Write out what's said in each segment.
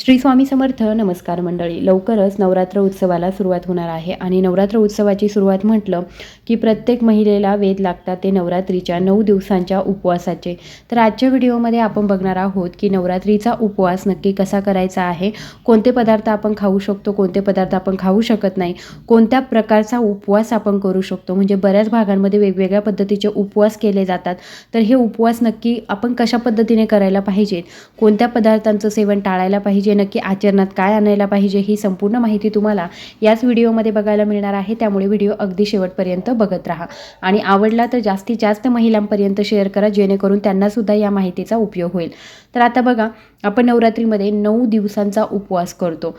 श्री स्वामी समर्थ नमस्कार मंडळी. लवकरच नवरात्र उत्सवाला सुरुवात होणार आहे आणि नवरात्र उत्सवाची सुरुवात म्हटलं की प्रत्येक महिलेला वेध लागतात ते नवरात्रीच्या नऊ दिवसांच्या उपवासाचे. तर आजच्या व्हिडिओमध्ये आपण बघणार आहोत की नवरात्रीचा उपवास नक्की कसा करायचा आहे कोणते पदार्थ आपण खाऊ शकतो कोणते पदार्थ आपण खाऊ शकत नाही कोणत्या प्रकारचा उपवास आपण करू शकतो म्हणजे बऱ्याच भागांमध्ये वेगवेगळ्या पद्धतीचे उपवास केले जातात. तर हे उपवास नक्की आपण कशा पद्धतीने करायला पाहिजेत कोणत्या पदार्थांचं सेवन टाळायला पाहिजे नक्की आचरणात काय आणायला पाहिजे ही संपूर्ण माहिती तुम्हाला याच व्हिडिओमध्ये बघायला मिळणार आहे. त्यामुळे व्हिडिओ अगदी शेवटपर्यंत बघत राहा. आणि आवडला तर जास्तीत जास्त महिलांपर्यंत शेअर करा जेणेकरून त्यांनासुद्धा या माहितीचा उपयोग होईल. तर आता बघा आपण नवरात्रीमध्ये नऊ दिवसांचा उपवास करतो.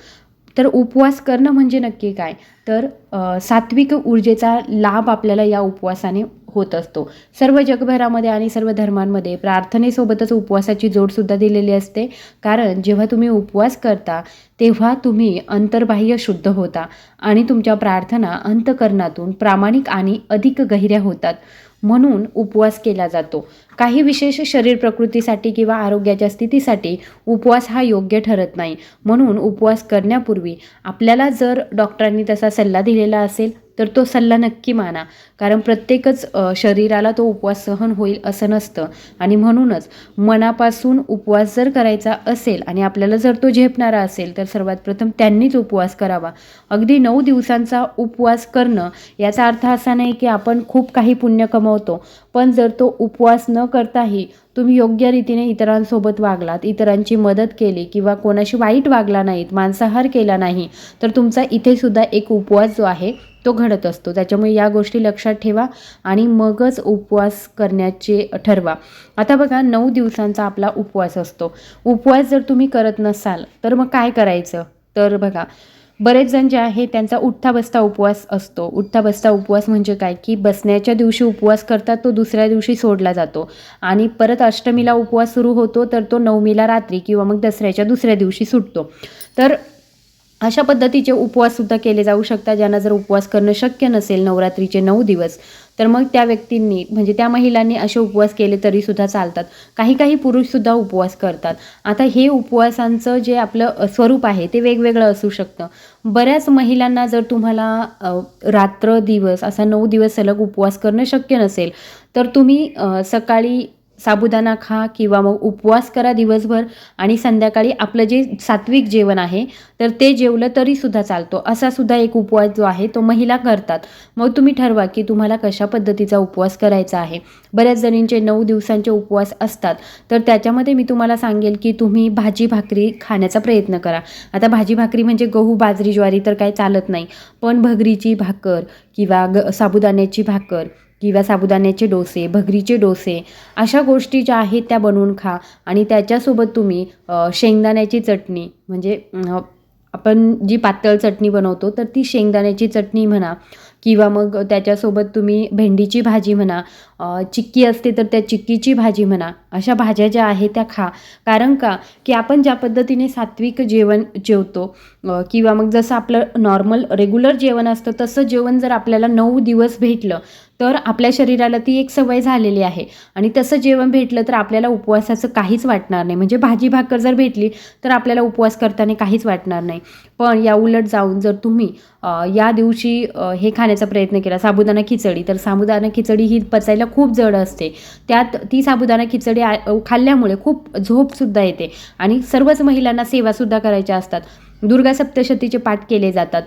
तर उपवास करणं म्हणजे नक्की काय? तर सात्विक ऊर्जेचा लाभ आपल्याला या उपवासाने होत असतो. सर्व जगभरामध्ये आणि सर्व धर्मांमध्ये प्रार्थनेसोबतच उपवासाची जोडसुद्धा दिलेली असते. कारण जेव्हा तुम्ही उपवास करता तेव्हा तुम्ही अंतर्बाह्य शुद्ध होता आणि तुमच्या प्रार्थना अंतकरणातून प्रामाणिक आणि अधिक गहिऱ्या होतात. म्हणून उपवास केला जातो. काही विशेष शरीर प्रकृतीसाठी किंवा आरोग्याच्या स्थितीसाठी उपवास हा योग्य ठरत नाही. म्हणून उपवास करण्यापूर्वी आपल्याला जर डॉक्टरांनी तसा सल्ला दिलेला असेल तर तो सल्ला नक्की माना. कारण प्रत्येकच शरीराला तो उपवास सहन होईल असं नसतं. आणि म्हणूनच मनापासून उपवास जर करायचा असेल आणि आपल्याला जर तो झेपणारा असेल तर सर्वात प्रथम त्यांनीच उपवास करावा. अगदी नऊ दिवसांचा उपवास करणं याचा अर्थ असा नाही की आपण खूप काही पुण्य कमवतो पण जर तो उपवास न करताही तुम्ही योग्य रीतीने इतरांसोबत वागलात इतरांची मदत केली किंवा कोणाशी वाईट वागला नाहीत मांसाहार केला नाही तर तुमचा इथेसुद्धा एक उपवास जो आहे तो घडत असतो. त्याच्यामुळे या गोष्टी लक्षात ठेवा आणि मगच उपवास करण्याचे ठरवा. आता बघा नऊ दिवसांचा आपला उपवास असतो. उपवास जर तुम्ही करत नसाल तर मग काय करायचं? तर बघा बरेच जण जे आहे त्यांचा उठता बसता उपवास असतो. उठता बसता उपवास म्हणजे काय? की बसण्याच्या दिवशी उपवास करतात तो दुसऱ्या दिवशी सोडला जातो. आणि परत अष्टमीला उपवास सुरू होतो तर तो नवमीला रात्री किंवा मग दसऱ्याच्या दुसऱ्या दिवशी सुटतो. तर अशा पद्धतीचे उपवाससुद्धा केले जाऊ शकतात ज्यांना जर उपवास करणं शक्य नसेल नवरात्रीचे नऊ दिवस तर मग त्या व्यक्तींनी म्हणजे त्या महिलांनी असे उपवास केले तरीसुद्धा चालतात. काही काही पुरुषसुद्धा उपवास करतात. आता हे उपवासांचं जे आपलं स्वरूप आहे ते वेगवेगळं असू शकतं. बऱ्याच महिलांना जर तुम्हाला रात्र दिवस असा नऊ दिवस सलग उपवास करणं शक्य नसेल तर तुम्ही सकाळी साबुदाणा खा किंवा मग उपवास करा दिवसभर आणि संध्याकाळी आपलं जे सात्विक जेवण आहे तर ते जेवलं तरीसुद्धा चालतो. असा सुद्धा एक उपवास जो आहे तो महिला करतात. मग तुम्ही ठरवा की तुम्हाला कशा पद्धतीचा उपवास करायचा आहे. बऱ्याच जणींचे नऊ दिवसांचे उपवास असतात. तर त्याच्यामध्ये मी तुम्हाला सांगेल की तुम्ही भाजी भाकरी खाण्याचा प्रयत्न करा. आता भाजी भाकरी म्हणजे गहू बाजरी ज्वारी तर काही चालत नाही. पण भगरीची भाकर किंवा ग साबुदाण्याची भाकर किंवा साबुदाण्याचे डोसे भगरीचे डोसे अशा गोष्टी ज्या आहेत त्या बनवून खा. आणि त्याच्यासोबत तुम्ही शेंगदाण्याची चटणी म्हणजे आपण जी पातळ चटणी बनवतो तर ती शेंगदाण्याची चटणी म्हणा किंवा मग त्याच्यासोबत तुम्ही भेंडीची भाजी म्हणा चिक्की असते तर त्या चिक्कीची भाजी म्हणा अशा भाज्या ज्या आहेत त्या खा. कारण का? की आपण ज्या पद्धतीने सात्विक जेवण जेवतो किंवा मग जसं आपलं नॉर्मल रेग्युलर जेवण असतं तसं जेवण जर आपल्याला नऊ दिवस भेटलं तर आपल्या शरीराला ती एक सवय झालेली आहे. आणि तसं जेवण भेटलं तर आपल्याला उपवासाचं काहीच वाटणार नाही. म्हणजे भाजी भाकर जर भेटली तर आपल्याला उपवास करताना काहीच वाटणार नाही. पण या उलट जाऊन जर तुम्ही या दिवशी हे खाण्याचा प्रयत्न केला साबुदाणा खिचडी तर साबुदाणा खिचडी ही पचायला खूप जड असते. त्यात ती साबुदाणा खिचडी आ- खाल्ल्यामुळे खूप झोपसुद्धा येते. आणि सर्वच महिलांना सेवासुद्धा करायच्या असतात. दुर्गा सप्तशतीचे पाठ केले जातात.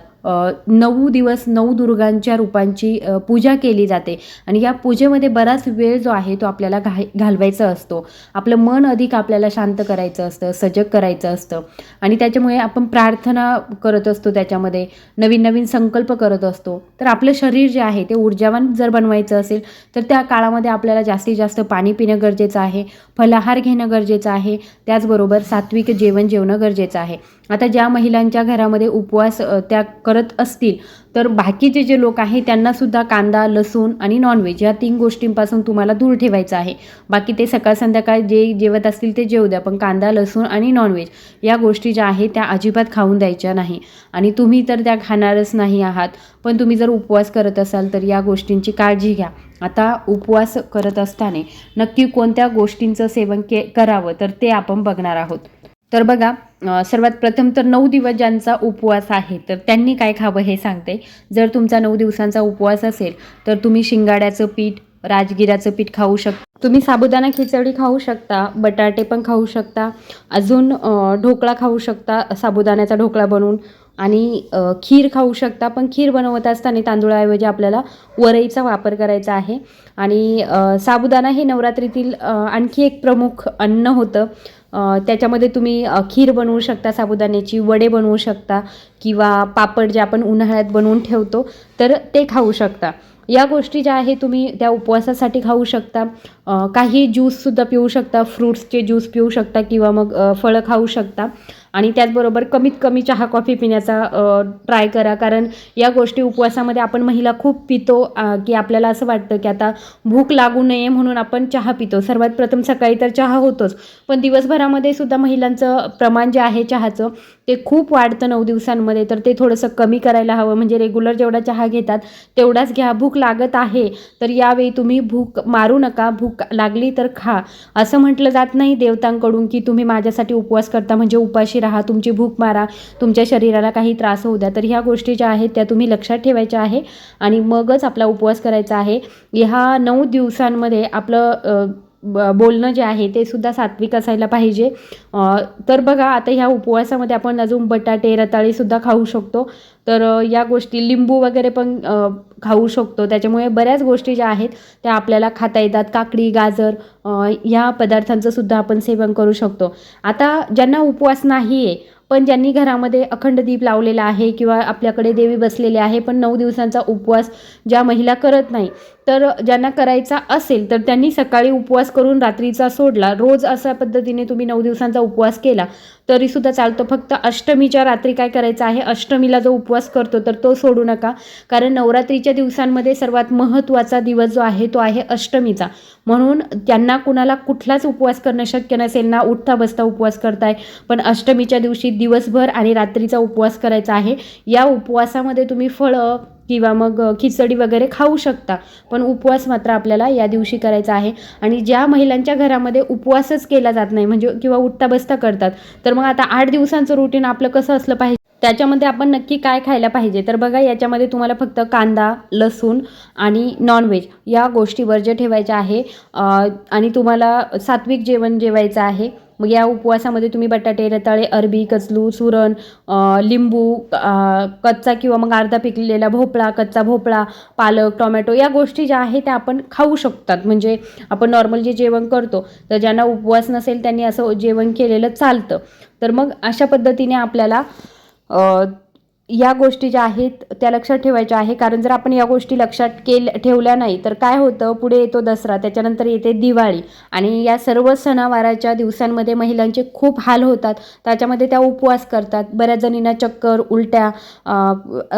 नऊ दिवस नऊ दुर्गांच्या रूपांची पूजा केली जाते. आणि या पूजेमध्ये बराच वेळ जो आहे तो आपल्याला घा घालवायचा असतो. आपलं मन अधिक आपल्याला शांत करायचं असतं सजग करायचं असतं. आणि त्याच्यामुळे आपण प्रार्थना करत असतो त्याच्यामध्ये नवीन नवीन संकल्प करत असतो. तर आपलं शरीर जे आहे ते ऊर्जावान जर बनवायचं असेल तर त्या काळामध्ये आपल्याला जास्तीत जास्त पाणी पिणं गरजेचं आहे फलाहार घेणं गरजेचं आहे त्याचबरोबर सात्विक जेवण जेवणं गरजेचं आहे. आता ज्या महिलांच्या घरामध्ये उपवास त्या त्या करत असतील. तर बाकीचे जे लोक आहे त्यांनासुद्धा कांदा लसूण आणि नॉनव्हेज या तीन गोष्टींपासून तुम्हाला दूर ठेवायचं आहे. बाकी ते सकाळ संध्याकाळ जे जेवत असतील ते जेवू द्या. पण कांदा लसूण आणि नॉनव्हेज या गोष्टी ज्या आहेत त्या अजिबात खाऊन द्यायच्या नाही. आणि तुम्ही तर त्या खाणारच नाही आहात. पण तुम्ही जर उपवास करत असाल तर या गोष्टींची काळजी घ्या. आता उपवास करत असताना नक्की कोणत्या गोष्टींचं सेवन के करावं तर ते आपण बघणार आहोत. तर बघा सर्वात प्रथम तर नऊ दिवस ज्यांचा उपवास आहे तर त्यांनी काय खावं हे सांगते. जर तुमचा नऊ दिवसांचा उपवास असेल तर तुम्ही शिंगाड्याचं पीठ राजगिऱ्याचं पीठ खाऊ शकता तुम्ही साबुदाणा खिचडी खाऊ शकता बटाटे पण खाऊ शकता अजून ढोकळा खाऊ शकता साबुदाण्याचा ढोकळा बनवून आणि खीर खाऊ शकता पण खीर बनवत असताना तांदूळाऐवजी आपल्याला वरईचा वापर करायचा आहे. आणि साबुदाणा हे नवरात्रीतील आणखी एक प्रमुख अन्न होतं. त्याच्यामध्ये तुम्ही खीर बनवू शकता साबुदाण्याची वडे बनवू शकता किंवा पापड जे आपण उन्हाळ्यात बनवून ठेवतो. तर ते खाऊ शकता. या गोष्टी ज्या आहे तुम्ही त्या उपवासासाठी खाऊ शकता. काही ज्यूससुद्धा पिऊ शकता. फ्रूट्सचे ज्यूस पिऊ शकता किंवा मग फळं खाऊ शकता. आणि त्याचबरोबर कमीत कमी चहा कॉफी पिण्याचा ट्राय करा. कारण या गोष्टी उपवासामध्ये आपण महिला खूप पितो की आपल्याला असं वाटतं की आता भूक लागू नये म्हणून आपण चहा पितो. सर्वात प्रथम सकाळी तर चहा होतोच. पण दिवसभरामध्ये सुद्धा महिलांचं प्रमाण जे आहे चहाचं ते खूप वाढतं नऊ दिवसांमध्ये. तर ते थोडंसं कमी करायला हवं. म्हणजे रेग्युलर जेवढा चहा घेतात. तेवढाच घ्या भूक लागत आहे तर यावेळी तुम्ही भूक मारू नका भूक लागली तर खा. असं म्हटलं जात नाही देवतांकडून की तुम्ही माझ्यासाठी उपवास करता म्हणजे उपाशी राहा तुमची भूक मारा तुमच्या शरीराला काही त्रास होऊ द्या. तर ह्या गोष्टी ज्या आहेत त्या तुम्ही लक्षात ठेवायच्या आहे आणि मगच आपला उपवास करायचा आहे. ह्या नऊ दिवसांमध्ये आपलं ब- बोलणं जे आहे ते सुद्धा सात्विक असायला पाहिजे. तर बघा आता ह्या उपवासामध्ये आपण अजून बटाटे रताळीसुद्धा खाऊ शकतो. तर या गोष्टी लिंबू वगैरे पण खाऊ शकतो. त्याच्यामुळे बऱ्याच गोष्टी ज्या आहेत त्या आपल्याला खाता येतात. काकडी गाजर ह्या पदार्थांचं सुद्धा आपण सेवन करू शकतो. आता ज्यांना उपवास नाही आहे पण ज्यांनी घरामध्ये अखंड दीप लावलेला आहे किंवा आपल्याकडे देवी बसलेली आहे पण नऊ दिवसांचा उपवास ज्या महिला करत नाही तर ज्यांना करायचा असेल तर त्यांनी सकाळी उपवास करून रात्रीचा सोडला. रोज अशा पद्धतीने तुम्ही नऊ दिवसांचा उपवास केला तरीसुद्धा चालतो. फक्त अष्टमीच्या रात्री काय करायचं आहे? अष्टमीला जो उपवास करतो तर तो सोडू नका. कारण नवरात्रीच्या दिवसांमध्ये सर्वात महत्त्वाचा दिवस जो आहे तो आहे अष्टमीचा. म्हणून त्यांना कुणाला कुठलाच उपवास करणं शक्य नसेल ना उठता बसता उपवास करताय. पण अष्टमीच्या दिवशी दिवसभर आणि रात्रीचा उपवास करायचा आहे. या उपवासामध्ये तुम्ही फळं किंवा मग खिचडी वगैरे खाऊ शकता. पण उपवास मात्र आपल्याला या दिवशी करायचा आहे. आणि ज्या महिलांच्या घरामध्ये उपवासच केला जात नाही म्हणजे किंवा उठता बसता करतात तर मग आता आठ दिवसांचं रुटीन आपलं कसं असलं पाहिजे? त्याच्यामध्ये आपण नक्की काय खायला पाहिजे? तर बघा याच्यामध्ये तुम्हाला फक्त कांदा लसूण आणि नॉनव्हेज या गोष्टी वर्ज्य ठेवायच्या आहे आणि तुम्हाला सात्विक जेवण जेवायचं आहे. मग या उपवासामध्ये तुम्ही बटाटे रताळे अरबी कचलू सुरण लिंबू कच्चा किंवा मग अर्धा पिकलेला भोपळा कच्चा भोपळा पालक टोमॅटो या गोष्टी ज्या आहेत त्या आपण खाऊ शकतात. म्हणजे आपण नॉर्मल जे जेवण करतो तर ज्यांना उपवास नसेल त्यांनी असं जेवण केलेलं चालतं. तर मग अशा पद्धतीने आपल्याला या गोष्टी ज्या आहेत त्या लक्षात ठेवायच्या आहे. कारण जर आपण या गोष्टी लक्षात केल ठेवल्या नाही तर काय होतं? पुढे येतो दसरा त्याच्यानंतर येते दिवाळी. आणि या सर्व सणावाराच्या दिवसांमध्ये महिलांचे खूप हाल होतात. त्याच्यामध्ये त्या उपवास करतात. बऱ्याच जणींना चक्कर उलट्या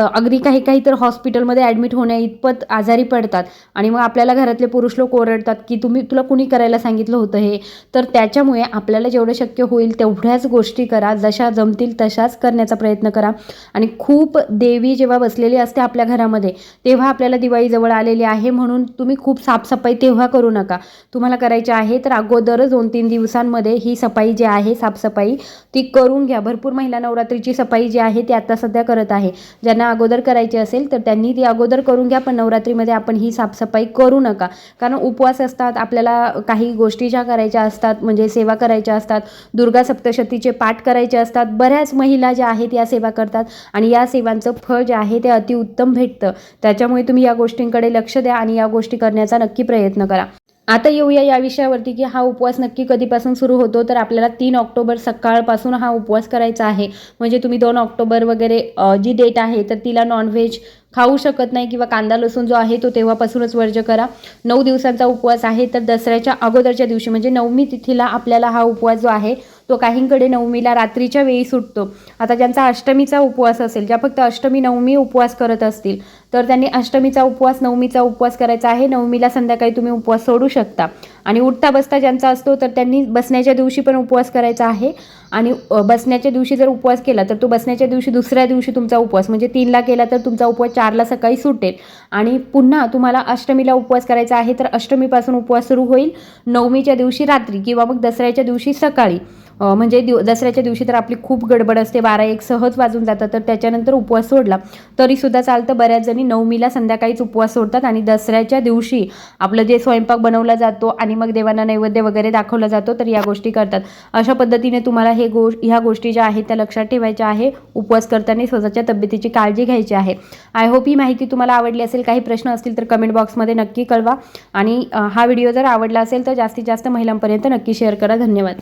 अगदी काही काही तर हॉस्पिटलमध्ये ॲडमिट होण्या इतपत आजारी पडतात. आणि मग आपल्याला घरातले पुरुष लोक ओरडतात की तुम्ही तुला कुणी करायला सांगितलं होतं हे? तर त्याच्यामुळे आपल्याला जेवढं शक्य होईल तेवढ्याच गोष्टी करा. जशा जमतील तशाच करण्याचा प्रयत्न करा. आणि खूप देवी जेव्हा बसलेली असते आपल्या घरामध्ये तेव्हा आपल्याला दिवाळी जवळ आलेली आहे म्हणून तुम्ही खूप साफसफाई तेव्हा करू नका. तुम्हाला करायची आहे तर अगोदर दोन तीन दिवसांमध्ये ही सफाई जी आहे साफसफाई ती करून घ्या. भरपूर महिला नवरात्रीची सफाई जी आहे ती आता सध्या करत आहे. ज्यांना अगोदर करायची असेल तर त्यांनी ती अगोदर करून घ्या पण नवरात्रीमध्ये आपण ही साफसफाई करू नका. कारण उपवास असतात आपल्याला काही गोष्टी ज्या करायच्या असतात म्हणजे सेवा करायच्या असतात दुर्गा सप्तशतीचे पाठ करायचे असतात बऱ्याच महिला ज्या आहेत या सेवा करतात आणि या सेवांचं फळ जे आहे ते अतिउत्तम भेटतं. त्याच्यामुळे तुम्ही या गोष्टींकडे लक्ष द्या आणि या गोष्टी करण्याचा नक्की प्रयत्न करा. आता येऊया या विषयावरती की हा उपवास नक्की कधीपासून सुरू होतो? तर आपल्याला तीन ऑक्टोबर सकाळपासून हा उपवास करायचा आहे. म्हणजे तुम्ही दोन ऑक्टोबर वगैरे जी डेट आहे तर तिला नॉनव्हेज खाऊ शकत नाही किंवा कांदा लसूण जो आहे तो तेव्हापासूनच वर्ज करा. नऊ दिवसांचा उपवास आहे तर दसऱ्याच्या अगोदरच्या दिवशी म्हणजे नवमी तिथीला आपल्याला हा उपवास जो आहे तो काहींकडे नवमीला रात्रीच्या वेळी सुटतो. आता ज्यांचा अष्टमीचा उपवास असेल ज्या फक्त अष्टमी नवमी उपवास करत असतील तर त्यांनी अष्टमीचा उपवास नवमीचा उपवास करायचा आहे. नवमीला संध्याकाळी तुम्ही उपवास सोडू शकता. आणि उठता बसता ज्यांचा असतो तर त्यांनी बसण्याच्या दिवशी पण उपवास करायचा आहे. आणि बसण्याच्या दिवशी जर उपवास केला तर तो बसण्याच्या दिवशी दुसऱ्या दिवशी तुमचा उपवास म्हणजे तीनला केला तर तुमचा उपवास चारला सकाळी सुटेल. आणि पुन्हा तुम्हाला अष्टमीला उपवास करायचा आहे तर अष्टमीपासून उपवास सुरू होईल. नवमीच्या दिवशी रात्री किंवा मग दसऱ्याच्या दिवशी सकाळी. म्हणजे दिव दसऱ्याच्या दिवशी तर आपली खूप गडबड असते. बारा एक सहज वाजून जातात तर त्याच्यानंतर उपवास सोडला. तरीसुद्धा चालतं. बऱ्याच जणी नवमीला संध्याकाळीच उपवास सोडतात आणि दसऱ्याच्या दिवशी आपलं जे स्वयंपाक बनवला जातो आणि मग देवांना नैवेद्य वगैरे दाखवला जातो तर या गोष्टी करतात. अशा पद्धतीने तुम्हाला हे गो ह्या गोष्टी ज्या आहेत त्या लक्षात ठेवायच्या आहे. उपवास करताना स्वतःच्या तब्येतीची काळजी घ्यायची आहे. आय होप ही माहिती तुम्हाला आवडली असेल काही प्रश्न असतील तर कमेंट बॉक्समध्ये नक्की कळवा. आणि हा व्हिडिओ जर आवडला असेल तर जास्तीत जास्त महिलांपर्यंत नक्की शेअर करा. धन्यवाद.